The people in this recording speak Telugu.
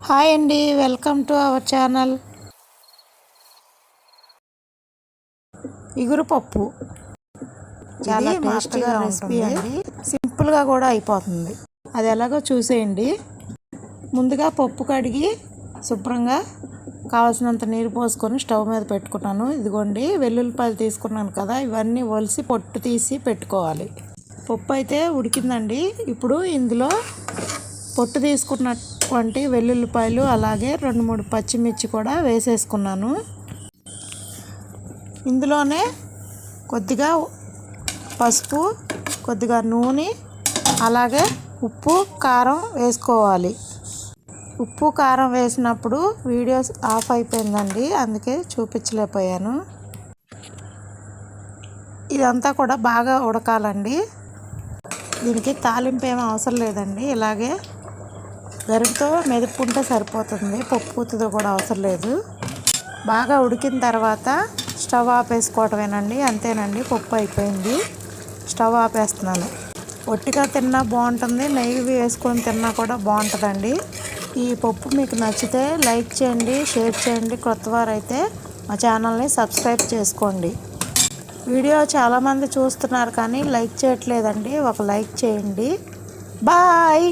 హాయ్ అండి వెల్కమ్ టు అవర్ ఛానల్. ఇగురు పప్పు. చాలా టేస్టీగా రెసిపీ. అండి సింపుల్గా కూడా అయిపోతుంది. అది ఎలాగో చూసేయండి. ముందుగా పప్పు కడిగి శుభ్రంగా కావాల్సినంత నీరు పోసుకొని స్టవ్ మీద పెట్టుకున్నాను. ఇదిగోండి వెల్లుల్లిపాయలు తీసుకున్నాను కదా ఇవన్నీ ఒలిసి పొట్టు తీసి పెట్టుకోవాలి. పప్పు అయితే ఉడికిందండి. ఇప్పుడు ఇందులో పొట్టు వంటి వెల్లుల్లిపాయలు అలాగే రెండు మూడు పచ్చిమిర్చి కూడా వేసేసుకున్నాను. ఇందులోనే కొద్దిగా పసుపు కొద్దిగా నూనె అలాగే ఉప్పు కారం వేసుకోవాలి. ఉప్పు కారం వేసినప్పుడు వీడియోస్ ఆఫ్ అయిపోయిందండి అందుకే చూపించలేకపోయాను. ఇదంతా కూడా బాగా ఉడకాలండి. దీనికి తాలింపు ఏమీ అవసరం లేదండి ఇలాగే గరిటతో మెదుపుకుంటే సరిపోతుంది. పప్పు ఉత్తుతో కూడా అవసరం లేదు. బాగా ఉడికిన తర్వాత స్టవ్ ఆపేసుకోవటమేనండి. అంతేనండి పప్పు అయిపోయింది. స్టవ్ ఆపేస్తున్నాను. ఒట్టిగా తిన్నా బాగుంటుంది. నెయ్యి వేసుకొని తిన్నా కూడా బాగుంటుందండి. ఈ పప్పు మీకు నచ్చితే లైక్ చేయండి షేర్ చేయండి. కొత్త వారైతే మా ఛానల్ని సబ్స్క్రైబ్ చేసుకోండి. వీడియో చాలామంది చూస్తున్నారు కానీ లైక్ చేయట్లేదండి. ఒక లైక్ చేయండి. బాయ్!